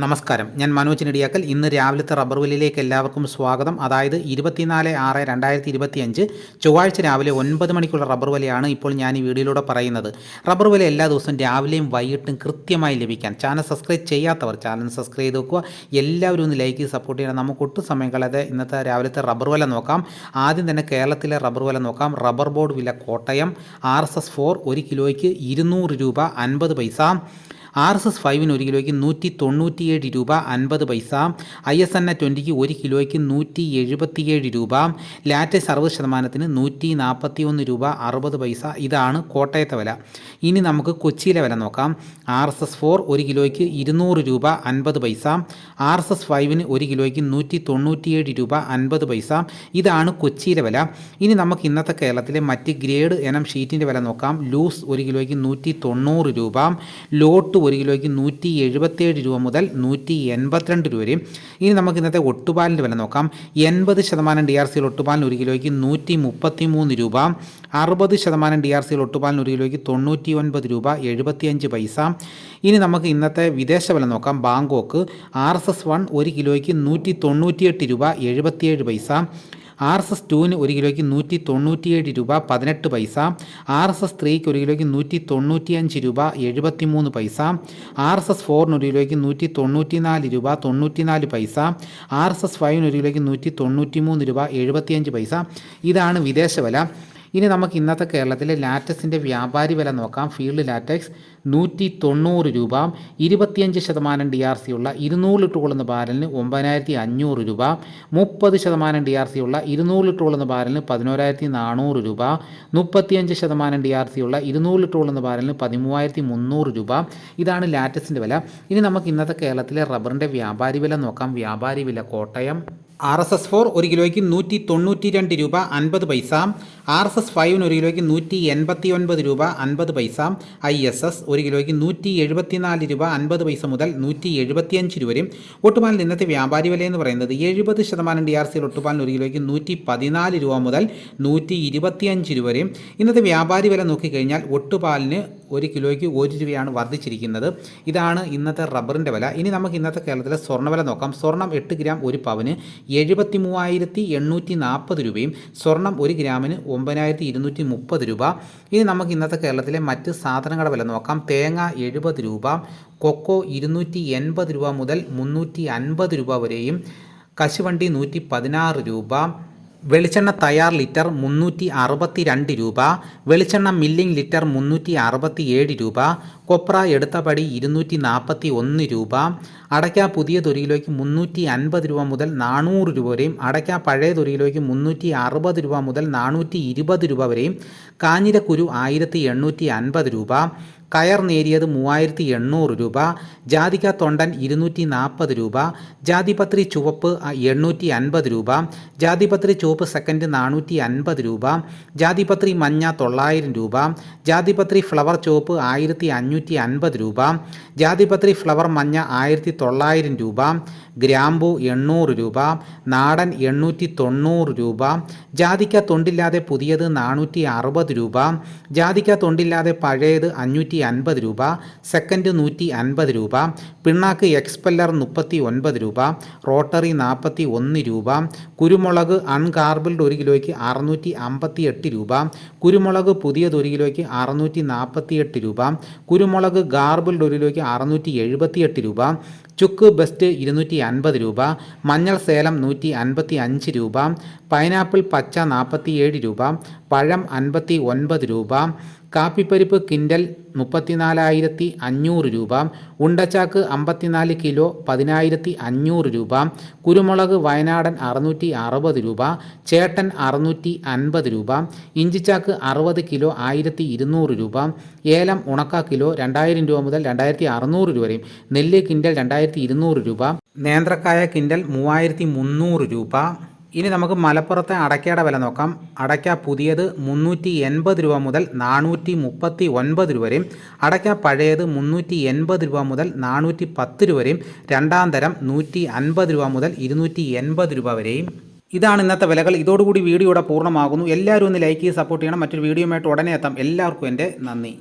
നമസ്കാരം. ഞാൻ മനോജ് നെടിയാക്കൽ. ഇന്ന് രാവിലത്തെ റബ്ബർ വിലയിലേക്ക് എല്ലാവർക്കും സ്വാഗതം. അതായത് ഇരുപത്തിനാല് ആറ് രണ്ടായിരത്തി ഇരുപത്തി അഞ്ച് ചൊവ്വാഴ്ച രാവിലെ ഒൻപത് മണിക്കുള്ള റബ്ബർ വിലയാണ് ഇപ്പോൾ ഞാൻ ഈ വീഡിയോയിലൂടെ പറയുന്നത്. റബ്ബർ വില എല്ലാ ദിവസവും രാവിലെയും വൈകിട്ടും കൃത്യമായി ലഭിക്കാൻ. ചാനൽ സബ്സ്ക്രൈബ് ചെയ്യാത്തവർ ചാനൽ സബ്സ്ക്രൈബ് ചെയ്ത് വെക്കുക. എല്ലാവരും ഒന്ന് ലൈക്ക് ചെയ്ത് സപ്പോർട്ട് ചെയ്യണം. നമുക്ക് ഒട്ടും സമയം കളയാതെ ഇന്നത്തെ രാവിലത്തെ റബ്ബർ വില നോക്കാം. ആദ്യം തന്നെ കേരളത്തിലെ റബ്ബർ വില നോക്കാം. റബ്ബർ ബോർഡ് വില Kottayam R S S four ഒരു കിലോയ്ക്ക് ഇരുന്നൂറ് രൂപ അൻപത് പൈസ. ആർ എസ് എസ് ഫൈവിന് ഒരു കിലോയ്ക്ക് നൂറ്റി തൊണ്ണൂറ്റിയേഴ് രൂപ അൻപത് പൈസ ഐ എസ് എൻ എ ട്വന്റിക്ക് ഒരു കിലോയ്ക്ക് നൂറ്റി എഴുപത്തിയേഴ് രൂപ ലാറ്റസ് അറുപത് ശതമാനത്തിന് നൂറ്റി നാൽപ്പത്തി ഒന്ന് രൂപ അറുപത് പൈസ. ഇതാണ് കോട്ടയത്തെ വില. ഇനി നമുക്ക് കൊച്ചിയിലെ വില നോക്കാം. ആർ എസ് എസ് ഫോർ ഒരു കിലോയ്ക്ക് ഇരുന്നൂറ് രൂപ അൻപത് പൈസ ആർ എസ് എസ് ഫൈവിന് ഒരു കിലോയ്ക്ക് നൂറ്റി തൊണ്ണൂറ്റിയേഴ് രൂപ അൻപത് പൈസ. ഇതാണ് കൊച്ചിയിലെ വില. ഇനി നമുക്ക് ഇന്നത്തെ കേരളത്തിലെ മറ്റ് ഗ്രേഡ് എനം ഷീറ്റിന്റെ വില നോക്കാം. ലൂസ് ഒരു കിലോയ്ക്ക് നൂറ്റി തൊണ്ണൂറ് രൂപ ലോട്ട് ഒരു കിലോയ്ക്ക് നൂറ്റി എഴുപത്തേഴ് രൂപ മുതൽ നൂറ്റി എൺപത്തിരണ്ട് രൂപ വരെയും. ഇനി നമുക്ക് ഇന്നത്തെ ഒട്ടുപാലിന്റെ വില നോക്കാം. എൺപത് ശതമാനം ഡി ആർ സിയിൽ ഒട്ടുപാലിന് ഒരു കിലോയ്ക്ക് നൂറ്റി മുപ്പത്തി മൂന്ന് രൂപ. അറുപത് ശതമാനം ഡി ആർ സിയിൽ ഒട്ടുപാലിന് ഒരു കിലോയ്ക്ക് തൊണ്ണൂറ്റി ഒൻപത് രൂപ എഴുപത്തിയഞ്ച് പൈസ. ഇനി നമുക്ക് ഇന്നത്തെ വിദേശ വില നോക്കാം. Bangkok R S S one ഒരു കിലോയ്ക്ക് നൂറ്റി തൊണ്ണൂറ്റിയെട്ട് രൂപ എഴുപത്തിയേഴ് പൈസ. ആർ എസ് എസ് ടുവിന് ഒരു കിലോയ്ക്ക് നൂറ്റി തൊണ്ണൂറ്റിയേഴ് രൂപ പതിനെട്ട് പൈസ ആർ എസ് എസ് ത്രീക്ക് ഒരു കിലോയ്ക്ക് നൂറ്റി തൊണ്ണൂറ്റിയഞ്ച് രൂപ എഴുപത്തി മൂന്ന് പൈസ ആർ എസ് എസ് ഫോറിന് ഒരു കിലോയ്ക്ക് നൂറ്റി തൊണ്ണൂറ്റിനാല് രൂപ തൊണ്ണൂറ്റിനാല് പൈസ ആർ എസ് എസ് ഫൈവിന് ഒരു കിലോയ്ക്ക് നൂറ്റി തൊണ്ണൂറ്റി മൂന്ന് രൂപ എഴുപത്തിയഞ്ച് പൈസ. ഇതാണ് വിദേശ വില. ഇനി നമുക്ക് ഇന്നത്തെ കേരളത്തിലെ ലാറ്റക്സിന്റെ വ്യാപാരി വില നോക്കാം. ഫീൽഡ് ലാറ്റക്സ് നൂറ്റി തൊണ്ണൂറ് രൂപ ഇരുപത്തിയഞ്ച് ശതമാനം ഡി ആർ സി ഉള്ള ഇരുന്നൂറ് ലിറ്റർ കൊള്ളുന്ന ബാരലിന് ഒമ്പതിനായിരത്തി അഞ്ഞൂറ് രൂപ മുപ്പത് ശതമാനം ഡി ആർ സി ഉള്ള ഇരുന്നൂറ് ലിറ്റർ കൊള്ളുന്ന ബാരലിന് പതിനോരായിരത്തി നാനൂറ് രൂപ മുപ്പത്തിയഞ്ച് ശതമാനം ഡി ആർ സി ഉള്ള ഇരുന്നൂറ് ലിറ്റർ കൊള്ളുന്ന ബാരലിന് പതിമൂവായിരത്തി മുന്നൂറ് രൂപ. ഇതാണ് ലാറ്റക്സിന്റെ വില. ഇനി നമുക്ക് ഇന്നത്തെ കേരളത്തിലെ റബ്ബറിന്റെ വ്യാപാരി വില നോക്കാം. വ്യാപാരി വില Kottayam. R S S four ഒരു കിലോയ്ക്ക് നൂറ്റി തൊണ്ണൂറ്റി രണ്ട് രൂപ അൻപത് പൈസ ആർ എസ് എസ് ഫൈവിന് ഒരു കിലോയ്ക്ക് നൂറ്റി എൺപത്തി ഒൻപത് രൂപ അൻപത് പൈസ ഐ എസ് എസ് ഒരു കിലോയ്ക്ക് നൂറ്റി എഴുപത്തിനാല് രൂപ അൻപത് പൈസ മുതൽ നൂറ്റി എഴുപത്തിയഞ്ച് രൂപ വരെയും. ഒട്ടുപാലിൽ ഇന്നത്തെ വ്യാപാരി വില എന്ന് പറയുന്നത് എഴുപത് ശതമാനം ഡി ആർ സിയിൽ ഒട്ടുപാലിന് ഒരു കിലോയ്ക്ക് നൂറ്റി പതിനാല് രൂപ മുതൽ നൂറ്റി ഇരുപത്തിയഞ്ച് രൂപ വരെയും. ഇന്നത്തെ വ്യാപാരി വില നോക്കിക്കഴിഞ്ഞാൽ ഒട്ടുപാലിന് ഒരു കിലോയ്ക്ക് ഒരു രൂപയാണ് വർദ്ധിച്ചിരിക്കുന്നത്. ഇതാണ് ഇന്നത്തെ റബ്ബറിന്റെ വില. ഇനി നമുക്ക് ഇന്നത്തെ കേരളത്തിലെ സ്വർണവില നോക്കാം. സ്വർണം എട്ട് ഗ്രാം ഒരു പവന് എഴുപത്തി മൂവായിരത്തി എണ്ണൂറ്റി നാൽപ്പത് രൂപയും സ്വർണം ഒരു ഗ്രാമിന് ഒമ്പതിനായിരത്തി ഇരുന്നൂറ്റി മുപ്പത് രൂപ. ഇനി നമുക്ക് ഇന്നത്തെ കേരളത്തിലെ മറ്റ് സാധനങ്ങളുടെ വില നോക്കാം. തേങ്ങ എഴുപത് രൂപ കൊക്കോ ഇരുന്നൂറ്റി എൺപത് രൂപ മുതൽ മുന്നൂറ്റി അൻപത് രൂപ വരെയും കശുവണ്ടി നൂറ്റി പതിനാറ് രൂപ വെളിച്ചെണ്ണ തയ്യാർ ലിറ്റർ മുന്നൂറ്റി അറുപത്തി രണ്ട് രൂപ വെളിച്ചെണ്ണ മില്ലിംഗ് ലിറ്റർ മുന്നൂറ്റി അറുപത്തി ഏഴ് രൂപ കൊപ്ര എടുത്തപടി ഇരുന്നൂറ്റി നാൽപ്പത്തി ഒന്ന് രൂപ അടയ്ക്ക പുതിയ തൊരിയിലേക്ക് മുന്നൂറ്റി അൻപത് രൂപ മുതൽ നാനൂറ് രൂപ വരെയും അടയ്ക്ക പഴയ തൊരിയിലേക്ക് മുന്നൂറ്റി അറുപത് രൂപ മുതൽ നാനൂറ്റി ഇരുപത് രൂപ വരെയും കാഞ്ഞിരക്കുരു ആയിരത്തി എണ്ണൂറ്റി അൻപത് രൂപ കയർ നേരിയത് മൂവായിരത്തി എണ്ണൂറ് രൂപ ജാതിക തൊണ്ടൻ ഇരുന്നൂറ്റി നാൽപ്പത് രൂപ ജാതിപത്രി ചുവപ്പ് എണ്ണൂറ്റി അൻപത് രൂപ ജാതിപത്രി ചുവപ്പ് സെക്കൻഡ് നാനൂറ്റി അൻപത് രൂപ ജാതിപത്രി മഞ്ഞ തൊള്ളായിരം രൂപ ജാതിപത്രി ഫ്ലവർ ചുവപ്പ് ആയിരത്തി അഞ്ഞൂറ്റി അൻപത് രൂപ ജാതിപത്രി ഫ്ലവർ മഞ്ഞ ആയിരത്തി തൊള്ളായിരം രൂപ ഗ്രാമ്പു എണ്ണൂറ് രൂപ നാടൻ എണ്ണൂറ്റി തൊണ്ണൂറ് രൂപ ജാതിക്ക തൊണ്ടില്ലാതെ പുതിയത് നാനൂറ്റി അറുപത് രൂപ ജാതിക്ക തൊണ്ടില്ലാതെ പഴയത് അഞ്ഞൂറ്റി അൻപത് രൂപ സെക്കൻഡ് നൂറ്റി അൻപത് രൂപ പിണ്ണാക്ക് എക്സ്പെല്ലർ മുപ്പത്തി ഒൻപത് രൂപ റോട്ടറി നാൽപ്പത്തി ഒന്ന് രൂപ കുരുമുളക് അൺകാർബിൾഡ് ഒരു കിലോയ്ക്ക് അറുന്നൂറ്റി അമ്പത്തി എട്ട് രൂപ കുരുമുളക് പുതിയത് ഒരു കിലോയ്ക്ക് അറുന്നൂറ്റി നാൽപ്പത്തി എട്ട് രൂപ കുരുമുളക് ഗാർബിൾഡ് ഒരു കിലോയ്ക്ക് അറുന്നൂറ്റി എഴുപത്തി എട്ട് രൂപ ചുക്ക് ബെസ്റ്റ് ഇരുന്നൂറ്റി അൻപത് രൂപ മഞ്ഞൾ സേലം നൂറ്റി അൻപത്തി അഞ്ച് രൂപ പൈനാപ്പിൾ പച്ച നാൽപ്പത്തി ഏഴ് രൂപ പഴം അൻപത്തി ഒൻപത് രൂപ കാപ്പിപ്പരിപ്പ് കിൻഡൽ മുപ്പത്തിനാലായിരത്തി അഞ്ഞൂറ് രൂപ ഉണ്ടച്ചാക്ക് അമ്പത്തിനാല് കിലോ പതിനായിരത്തി അഞ്ഞൂറ് രൂപ കുരുമുളക് വയനാടൻ അറുന്നൂറ്റി അറുപത് രൂപ ചേട്ടൻ അറുന്നൂറ്റി അൻപത് രൂപ ഇഞ്ചിച്ചാക്ക് അറുപത് കിലോ ആയിരത്തി ഇരുന്നൂറ് രൂപ ഏലം ഉണക്ക കിലോ രണ്ടായിരം രൂപ മുതൽ രണ്ടായിരത്തി അറുന്നൂറ് രൂപ വരെയും നെല്ല് കിൻഡൽ രണ്ടായിരത്തി ഇരുന്നൂറ് രൂപ നേന്ത്രക്കായ കിൻഡൽ മൂവായിരത്തി മുന്നൂറ് രൂപ ഇനി നമുക്ക് മലപ്പുറത്തെ അടയ്ക്കയുടെ വില നോക്കാം. അടയ്ക്ക പുതിയത് മുന്നൂറ്റി എൺപത് രൂപ മുതൽ നാനൂറ്റി മുപ്പത്തി ഒൻപത് രൂപ വരെയും അടയ്ക്ക പഴയത് മുന്നൂറ്റി എൺപത് രൂപ മുതൽ നാനൂറ്റി പത്ത് രൂപ വരെയും രണ്ടാം തരം നൂറ്റി അൻപത് രൂപ മുതൽ ഇരുന്നൂറ്റി എൺപത് രൂപ വരെയും. ഇതാണ് ഇന്നത്തെ വിലകൾ. ഇതോടുകൂടി വീഡിയോ ഇവിടെ പൂർണമാകുന്നു. എല്ലാവരും ഒന്ന് ലൈക്ക് ചെയ്ത് സപ്പോർട്ട് ചെയ്യണം. മറ്റൊരു വീഡിയോയുമായിട്ട് ഉടനെ എത്താം. എല്ലാവർക്കും എന്റെ നന്ദി.